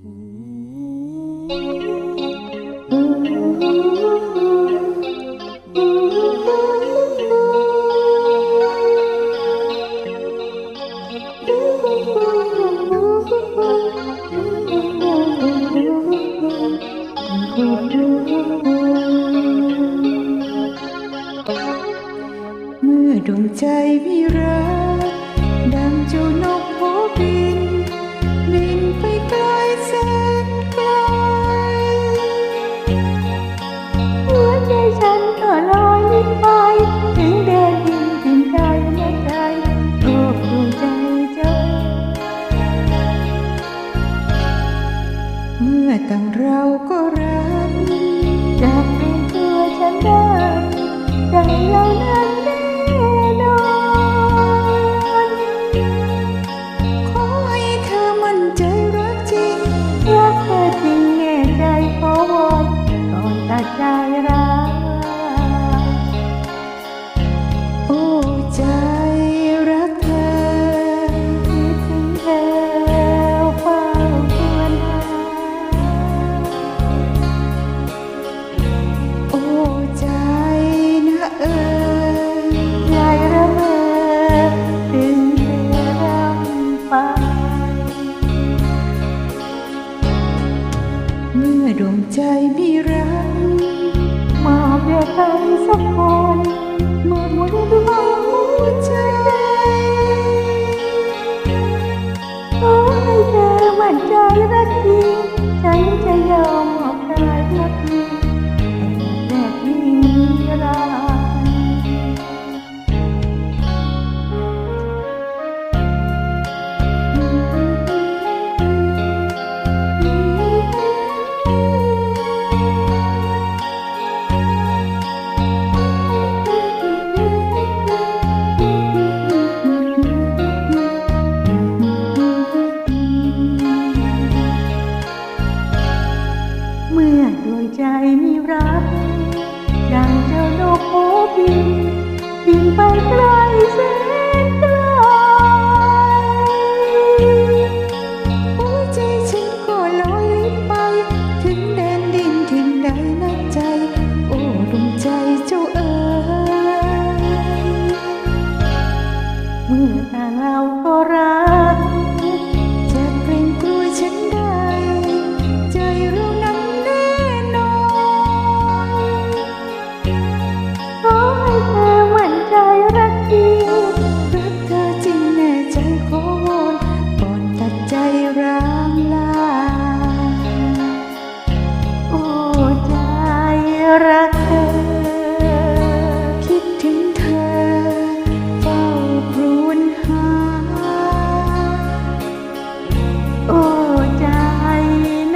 เมื่อดวงใจมีรัก ต่างเราก็ เมื่อดวงใจมีรักมอบแด่ใครสักคนหมดหมดดวง เมื่อดวงใจมีรัก ดังเจ้านกโผบินบินไปไกลแสนไกลหัวใจฉันก็ลอยลิ้นไป ถึงแดนดินถิ่นใดนักใจ โอ้ดวงใจเจ้าเอ๋ยเมื่อต่างเราก็รัก รักเธอ คิดถึงเธอ เฝ้าครวญหา โอ้ใจ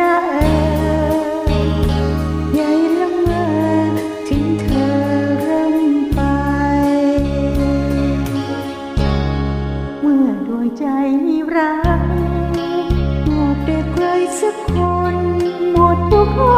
นะเอ๋ยใหญ่ละเมอถึงเธอร่ำไป เมื่อดวงใจมีรักหมดเด็กใครสักคน หมดทุกห้อ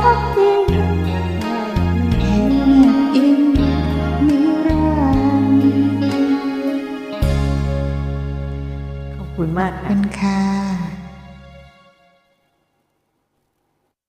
พักจริงแอบแนอิงนิรันดร์ขอบคุณมากขอบคุณค่ะ